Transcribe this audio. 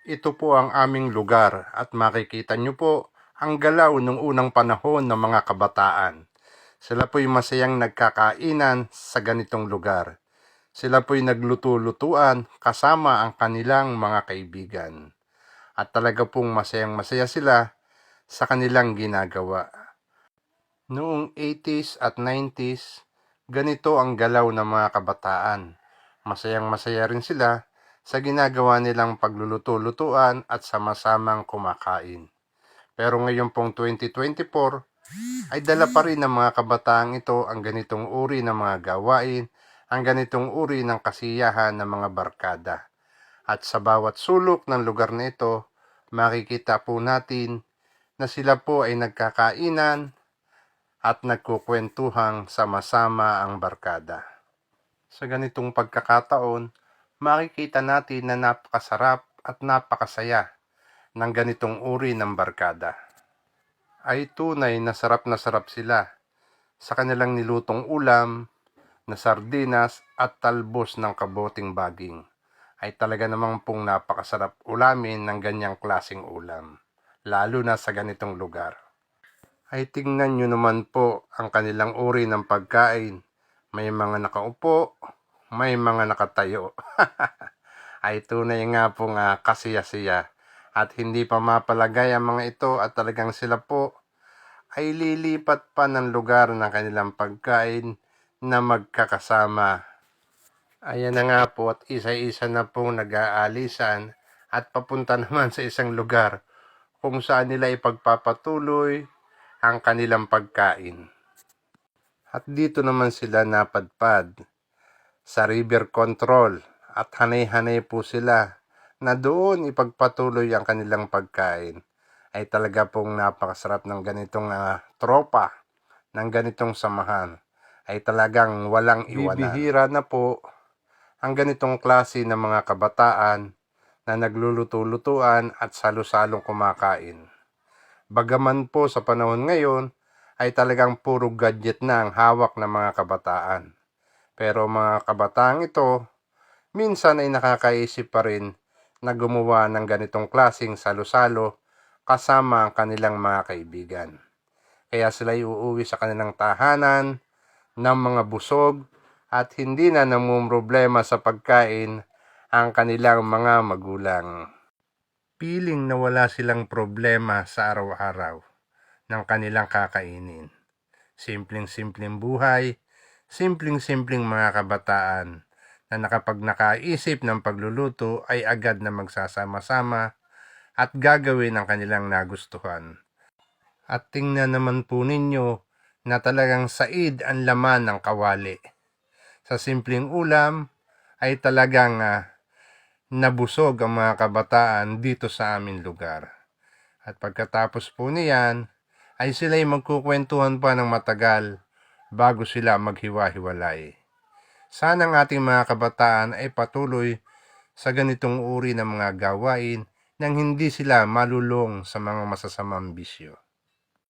Ito po ang aming lugar at makikita nyo po ang galaw ng unang panahon ng mga kabataan. Sila po'y masayang nagkakainan sa ganitong lugar. Sila po'y nagluto-lutuan kasama ang kanilang mga kaibigan. At talaga pong masayang masaya sila sa kanilang ginagawa. Noong 80s at 90s, ganito ang galaw ng mga kabataan. Masayang masaya rin sila sa ginagawa nilang pagluluto-lutuan at sama-samang kumakain. Pero ngayon pong 2024 ay dala pa rin ng mga kabataang ito ang ganitong uri ng mga gawain, ang ganitong uri ng kasiyahan ng mga barkada. At sa bawat sulok ng lugar na ito, makikita po natin na sila po ay nagkakainan at nagkukwentuhang sama-sama ang barkada. Sa ganitong pagkakataon, makikita natin na napakasarap at napakasaya ng ganitong uri ng barkada. Ay tunay na sarap na sarap sila sa kanilang nilutong ulam na sardinas at talbos ng kaboting baging. Ay talaga namang pong napakasarap ulamin ng ganyang klasing ulam, lalo na sa ganitong lugar. Ay tingnan nyo naman po ang kanilang uri ng pagkain. May mga nakaupo, may mga nakatayo. ay tunay nga pong uh, kasiya-siya. At hindi pa mapalagay ang mga ito at talagang sila po ay lilipat pa ng lugar ng kanilang pagkain na magkakasama. Ayan na nga po at isa-isa na pong nag-aalisan at papunta naman sa isang lugar kung saan nila ipagpapatuloy ang kanilang pagkain. At dito naman sila napadpad sa river control at hanay-hanay po sila na doon ipagpatuloy ang kanilang pagkain ay talaga pong napakasarap ng ganitong uh, tropa, ng ganitong samahan ay talagang walang iwanan. Bibihira na po ang ganitong klase ng mga kabataan na nagluluto-lutuan at salo-salong kumakain. Bagaman po sa panahon ngayon ay talagang puro gadget na ang hawak ng mga kabataan. Pero mga kabataang ito, minsan ay nakakaisip pa rin na gumawa ng ganitong klasing salo-salo kasama ang kanilang mga kaibigan. Kaya sila uuwi sa kanilang tahanan ng mga busog at hindi na namumroblema sa pagkain ang kanilang mga magulang. Piling na wala silang problema sa araw-araw ng kanilang kakainin. Simpleng-simpleng buhay, simpleng-simpleng mga kabataan na nakapag nakaisip ng pagluluto ay agad na magsasama-sama at gagawin ang kanilang nagustuhan. At tingnan naman po ninyo na talagang said ang laman ng kawali. Sa simpleng ulam ay talagang uh, nabusog ang mga kabataan dito sa aming lugar. At pagkatapos po niyan, ay sila'y magkukwentuhan pa ng matagal bago sila maghiwa-hiwalay. Sana ang ating mga kabataan ay patuloy sa ganitong uri ng mga gawain nang hindi sila malulong sa mga masasamang bisyo.